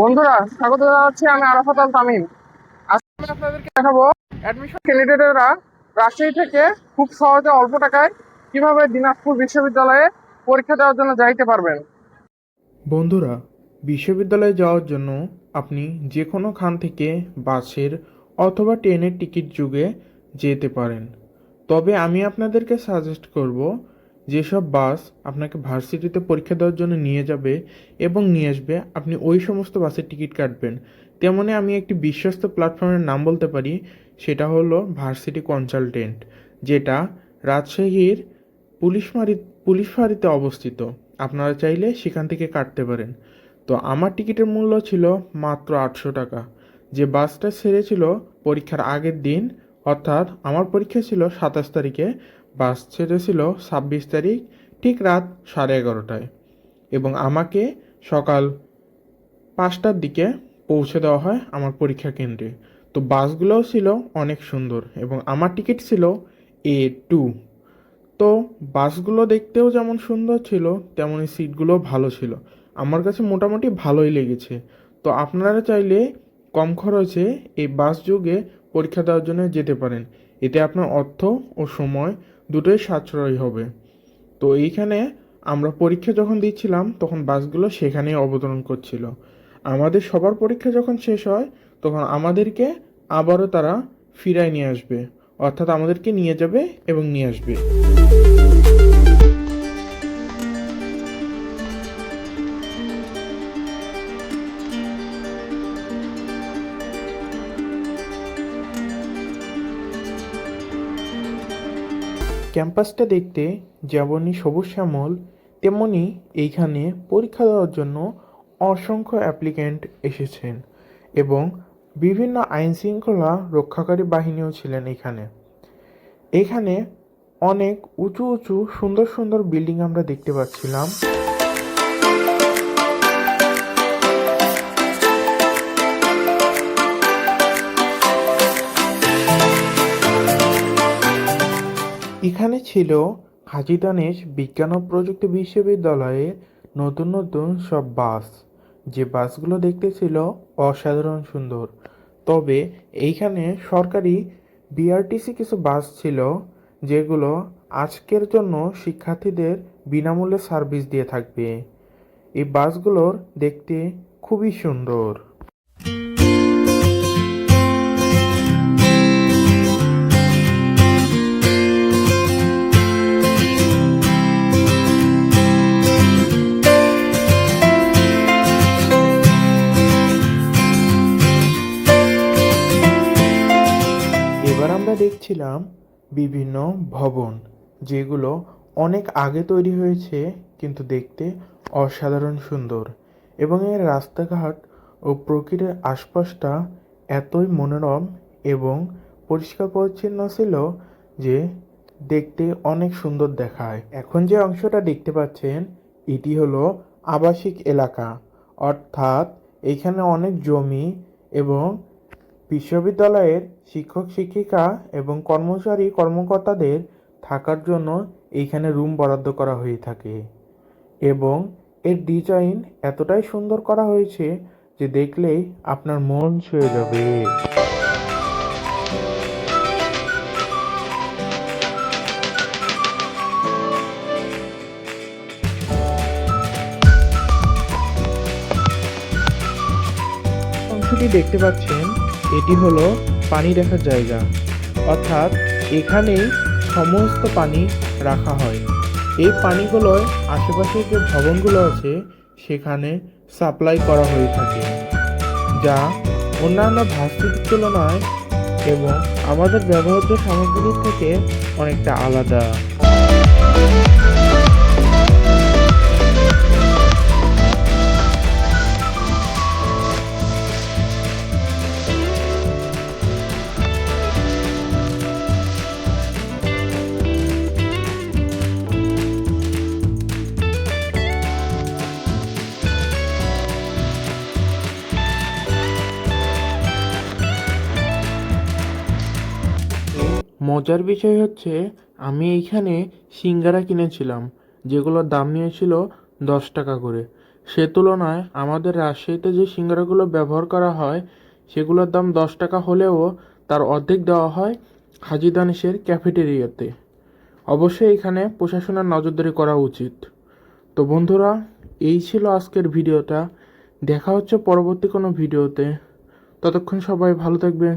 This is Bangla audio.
বন্ধুরা, স্বাগত জানাচ্ছি আমি আরাফাত আল তামিম। আজকে আমি আপনাদেরকে দেখাবো অ্যাডমিশন ক্যান্ডিডেটরা রাজশাহী থেকে খুব সহজে অল্প টাকায় কীভাবে দিনাজপুর বিশ্ববিদ্যালয়ে পরীক্ষা দেওয়ার জন্য যাইতে পারবেন। বন্ধুরা, বিশ্ববিদ্যালয়ে যাওয়ার জন্য আপনি যে কোনো খান থেকে বাসের অথবা ট্রেনের টিকিট যুগে যেতে পারেন। তবে আমি আপনাদেরকে সাজেস্ট করব যেসব বাস আপনাকে ভার্সিটিতে পরীক্ষা দেওয়ার জন্য নিয়ে যাবে এবং নিয়ে আসবে, আপনি ওই সমস্ত বাসের টিকিট কাটবেন। তেমনি আমি একটি বিশ্বস্ত প্ল্যাটফর্মের নাম বলতে পারি, সেটা হলো ভার্সিটি কনসালটেন্ট, যেটা রাজশাহীর পুলিশ মারি পুলিশ অবস্থিত। আপনারা চাইলে সেখান থেকে কাটতে পারেন। তো আমার টিকিটের মূল্য ছিল মাত্র আটশো টাকা। যে বাসটা ছেড়েছিল পরীক্ষার আগের দিন, অর্থাৎ আমার পরীক্ষা ছিল সাতাশ তারিখে বাস ছেড়েছিল ছাব্বিশ তারিখ ঠিক রাত সাড়ে এগারোটায় এবং আমাকে সকাল পাঁচটার দিকে পৌঁছে দেওয়া হয় আমার পরীক্ষা কেন্দ্রে। তো বাসগুলোও ছিল অনেক সুন্দর এবং আমার টিকিট ছিল এ টু। তো বাসগুলো দেখতেও যেমন সুন্দর ছিল তেমনই সিটগুলো ভালো ছিল। আমার কাছে মোটামুটি ভালোই লেগেছে। তো আপনারা চাইলে কম খরচে এই বাস যুগে পরীক্ষা দেওয়ার জন্য যেতে পারেন। এতে আপনার অর্থ ও সময় দুটোই সাশ্রয় হবে। তো এইখানে আমরা পরীক্ষা যখন দিচ্ছিলাম, তখন বাসগুলো সেখানেই অবতরণ করছিল। আমাদের সবার পরীক্ষা যখন শেষ হয়, তখন আমাদেরকে আবারও তারা ফিরায় নিয়ে আসবে। অর্থাৎ আমাদেরকে নিয়ে যাবে এবং নিয়ে আসবে। ক্যাম্পাসটা দেখতে যেমনই সবুজ শ্যামল তেমনি এইখানে পরীক্ষা দেওয়ার জন্য অসংখ্য অ্যাপ্লিক্যান্ট এসেছেন এবং বিভিন্ন আইন শৃঙ্খলা রক্ষাকারী বাহিনীও ছিলেন এখানে। এখানে অনেক উঁচু উঁচু সুন্দর সুন্দর বিল্ডিং আমরা দেখতে পাচ্ছিলাম। এখানে ছিল হাজি দানেশ বিজ্ঞান ও প্রযুক্তি বিশ্ববিদ্যালয়ের নতুন নতুন সব বাস। যে বাসগুলো দেখতে ছিল অসাধারণ সুন্দর। তবে এইখানে সরকারি বিআরটিসি কিছু বাস ছিল যেগুলো আজকের জন্য শিক্ষার্থীদের বিনামূল্যে সার্ভিস দিয়ে থাকবে। এই বাসগুলোর দেখতে খুবই সুন্দর। আমরা দেখছিলাম বিভিন্ন ভবন, যেগুলো অনেক আগে তৈরি হয়েছে, কিন্তু দেখতে অসাধারণ সুন্দর এবং এর রাস্তাঘাট ও প্রকৃতির আশপাশটা এতই মনোরম এবং পরিষ্কার পরিচ্ছন্ন ছিল যে দেখতে অনেক সুন্দর দেখায়। এখন যে অংশটা দেখতে পাচ্ছেন, এটি হলো আবাসিক এলাকা, অর্থাৎ এখানে অনেক জমি এবং বিশ্ববিদ্যালয়ের শিক্ষক, শিক্ষিকা এবং কর্মচারী, কর্মকর্তাদের থাকার জন্য এইখানে রুম বরাদ্দ করা হয়ে থাকে। এবং এর ডিজাইন এতটাই সুন্দর করা হয়েছে যে দেখলেই আপনার মন ছুঁয়ে যাবে। অংশটি দেখতে পাচ্ছেন এটি হলো পানি রাখার জায়গা। অর্থাৎ এখানেই সমস্ত পানি রাখা হয়। এই পানিগুলোয় আশেপাশে যে ভবনগুলো আছে, সেখানে সাপ্লাই করা হয়ে থাকে, যা অন্যান্য ভাস্তির তুলনায় এবং আমাদের ব্যবহৃত সামগ্রীর থেকে অনেকটা আলাদা। মজার বিষয় হচ্ছে, আমি এইখানে সিঙ্গারা কিনেছিলাম, যেগুলোর দাম নিয়েছিল দশ টাকা করে। সে তুলনায় আমাদের রাজশাহীতে যে সিঙ্গারাগুলো ব্যবহার করা হয়, সেগুলোর দাম দশ টাকা হলেও তার অর্ধেক দেওয়া হয় হাজি দানিশের ক্যাফেটেরিয়াতে। অবশ্যই এখানে প্রশাসনের নজরদারি করা উচিত। তো বন্ধুরা, এই ছিল আজকের ভিডিওটা। দেখা হচ্ছে পরবর্তী কোনো ভিডিওতে। ততক্ষণ সবাই ভালো থাকবেন।